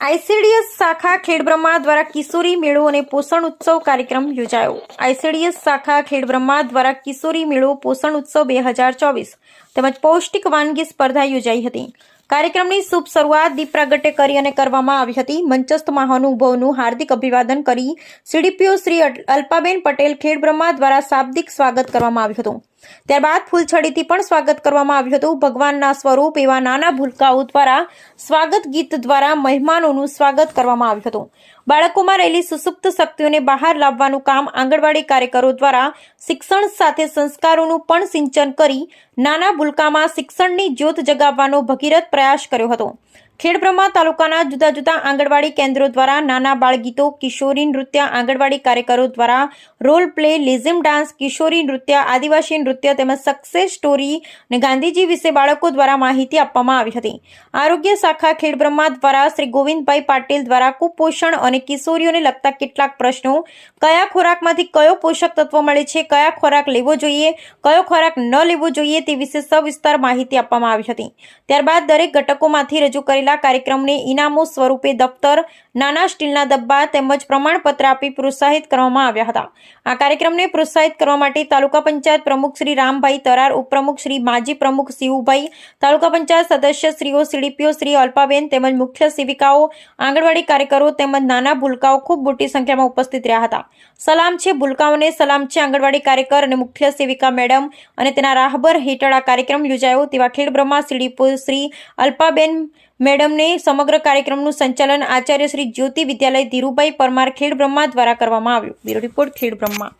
ICDS શાખા ખેડબ્રહ્મા દ્વારા કિશોરી મેળો અને પોષણ ઉત્સવ કાર્યક્રમ યોજાયો. આઈસીડીએસ શાખા ખેડબ્રહ્મા દ્વારા કિશોરી મેળો પોષણ ઉત્સવ બે હજાર ચોવીસ તેમજ પૌષ્ટિક વાનગી સ્પર્ધા યોજાઈ હતી. કાર્યક્રમની શુભ શરૂઆત દીપ પ્રાગટ્ય કરી અને કરવામાં આવી હતી. મંચસ્થ મહાનુભવનું હાર્દિક અભિવાદન કરી સીડીપીઓ શ્રી અલ્પાબેન પટેલ ખેડબ્રહ્મા દ્વારા શાબ્દિક સ્વાગત કરવામાં આવ્યું હતું. ત્યારબાદ ફૂલછડીથી પણ સ્વાગત કરવામાં આવ્યું હતું. ભગવાનના સ્વરૂપ એવા નાના ભૂલકાઓ દ્વારા સ્વાગત ગીત દ્વારા મહેમાનોનું સ્વાગત કરવામાં આવ્યું હતું. બાળકોમાં રહેલી સુસુપ્ત શક્તિઓને બહાર લાવવાનું કામ આંગણવાડી કાર્યકરો દ્વારા શિક્ષણ સાથે સંસ્કારોનું પણ સિંચન કરી નાના ભૂલકામાં શિક્ષણની જ્યોત જગાવવાનો ભગીરથ પ્રયાસ કર્યો હતો. ખેડબ્રહ્મા તાલુકાના જુદા જુદા આંગણવાડી કેન્દ્રો દ્વારા નાના બાળગીતો, કિશોરી નૃત્ય, આંગણવાડી કાર્યકરો દ્વારા રોલ પ્લે લિઝિમ ડાન્સ કિશોરી નૃત્ય, આદિવાસી નૃત્ય તેમજ સક્સેસ સ્ટોરી અને ગાંધીજી વિશે બાળકો દ્વારા માહિતી આપવામાં આવી હતી. આરોગ્ય શાખા ખેડબ્રહ્મા દ્વારા શ્રી ગોવિંદભાઈ પાટીલ દ્વારા કુપોષણ અને કિશોરીઓને લગતા કેટલાક પ્રશ્નો, કયા ખોરાકમાંથી કયો પોષક તત્વ મળે છે, કયા ખોરાક લેવો જોઈએ, કયો ખોરાક ન લેવો જોઈએ તે વિશે સવિસ્તાર માહિતી આપવામાં આવી હતી. ત્યારબાદ દરેક ઘટકોમાંથી રજૂ કરેલા કાર્યક્રમને ઇનામો સ્વરૂપે દફતર, નાના સ્ટીલના ડબ્બા તેમજ પ્રમાણપત્ર આપી પ્રોત્સાહિત કરવામાં આવ્યા હતા. આ કાર્યક્રમને પ્રોત્સાહિત કરવા માટે તાલુકા પંચાયત પ્રમુખ શ્રી રામભાઈ તરાર, ઉપપ્રમુખ શ્રી માજી પ્રમુખ શિવુભાઈ, તાલુકા પંચાયત સદસ્ય શ્રીઓ સીડીપીઓ શ્રી અલ્પાબેન તેમજ મુખ્ય સેવિકાઓ, આંગણવાડી કાર્યકરો તેમજ નાના ભૂલકાઓ ખૂબ મોટી સંખ્યામાં ઉપસ્થિત રહ્યા હતા. સલામ છે ભૂલકાઓને, સલામ છે આંગણવાડી કાર્યકર અને મુખ્ય સેવિકા મેડમ અને તેના રાહબર હેઠળ આ કાર્યક્રમ યોજાયો તેવા ખેડબ્રહ્મા સીડીપીઓ શ્રી અલ્પાબેન મેડમને સમગ્ર કાર્યક્રમનું સંચાલન આચાર્ય શ્રી જ્યોતિ વિદ્યાલય ધીરુભાઈ પરમાર ખેડબ્રહ્મા દ્વારા કરવામાં આવ્યું. Bureau report Khedbrahma.